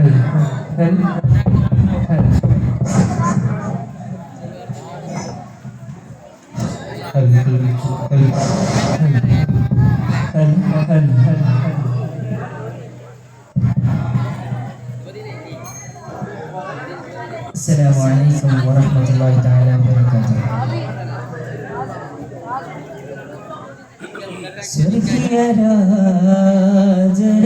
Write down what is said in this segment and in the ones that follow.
السلام عليكم ورحمة الله تعالى وبركاته. سرخي راجر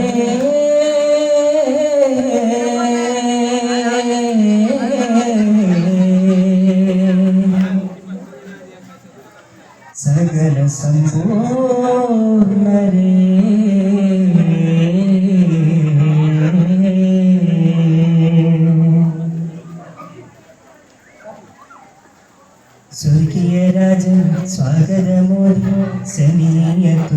സകല സമ്പൂർണരേ. സ്വർഗീയ രാജൻ സ്വാഗതമോദി സമീയത്തുലിവതായി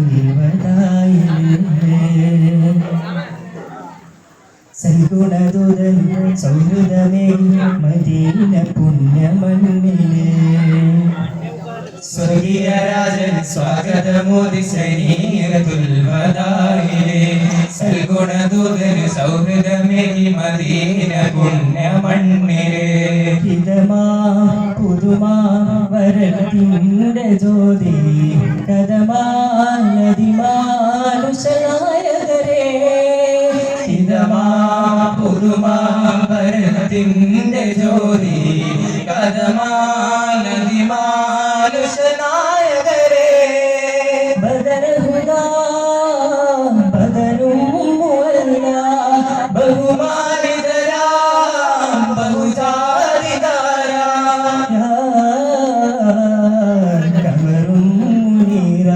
സൽഗുണദൂതൻ സൗഹൃദമേ മദീന പുണ്യമണ്ണിൽ. സ്വർഗീയ രാജൻ സ്വാഗതമോദി സൈനികതുൽവതായിലെ സൽഗുണദൂതന് സൗഹൃദമേകി മദീന പുണ്യമണ്ണിലെ. നദിമാനുഷനായകരേ ബദരഹുദാ ബദരും മുഅല്ല ബഹുമാനിതരാം ബഹുജാതിതാരാം കമറും മുനീറ.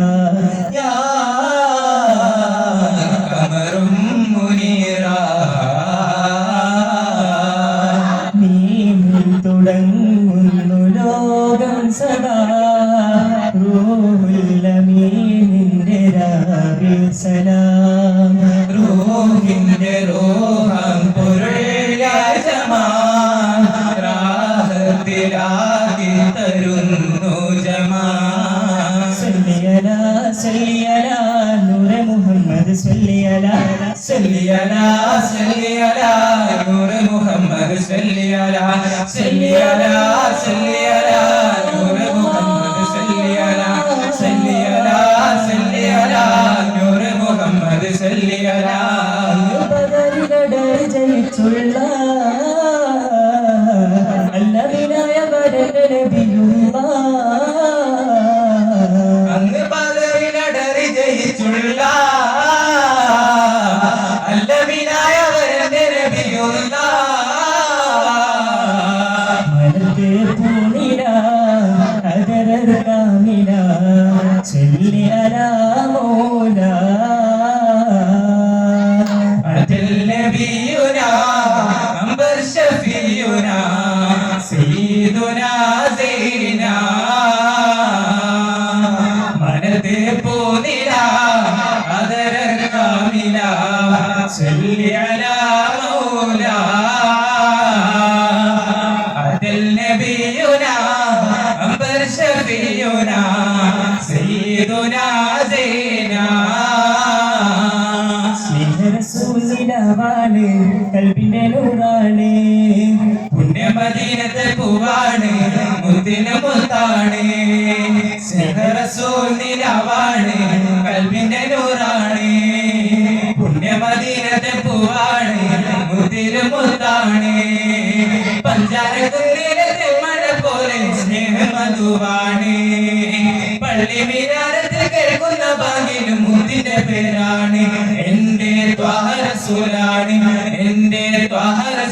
യാ കമറും മുനീറ. നീമിൽ തുടങ്ങുന്നു ലോകം സദാ. സല്ലിയല സല്ലിയല സല്ലിയല പൂണില അതരർ കാമില ചൊല്ലി സൈന മനത്തെ പോനില അതര കാമില ചൊല്ലി അലാ സ്നേഹരസൂലിനാവാണ് കൽബിന്റെ നൂറാണ്. പുണ്യമദീനത്തെ പൂവാണ് മുത്തിന് മുത്താണ്. സ്നേഹറസൂലിനാവാണ് കൽവിന്റെ നൂറാണ്. പുണ്യമദീനത്തെ പൂവാണ് മുത്തിന് മുത്താണ്. പഞ്ചാരക്കുന്നിലെ മഴ പോലെ സ്നേഹമധുവാണ്. പള്ളി മിനാരത്തിൽ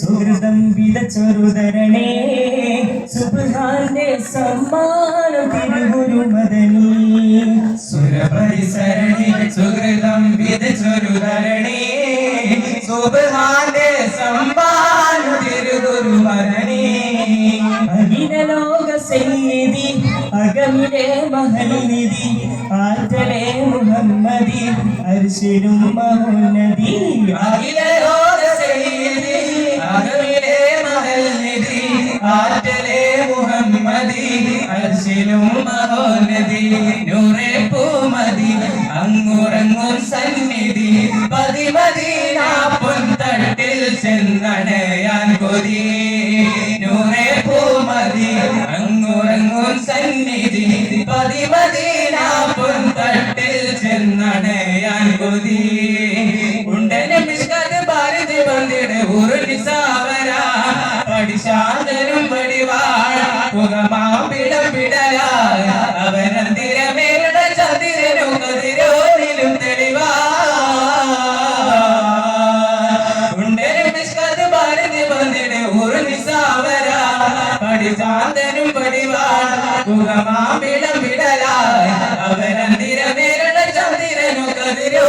സുഹൃതം വിതച്ചൊരുതരണേ സുബാന്റെ സമ്മാനം തിരുഗുരു മദനീ സുരപരിസരണി സുഹൃതം വിധിച്ചൊരു ധരണി സുബാന്റെ സമ്മാന തിരുഗുരു മരണി അഖിലലോക സന്നിധി അകമിലെ മഹനിധി ആറ്റലെ മുഹമ്മദി അരിശിരും മഹോന്നതി. അഖില ആറ്റലെ മുഹമ്മദി അർശിലും മഹോന്നതി നൂറെ പൂമതി അങ്ങുറങ്ങും സന്നിധി. പതിമദീന പൊന്തട്ടിൽ ചെന്നടയാൻ വിടവിടലായി. അവനന്തിരമേരണ ചന്ദ്രനു കതിരോ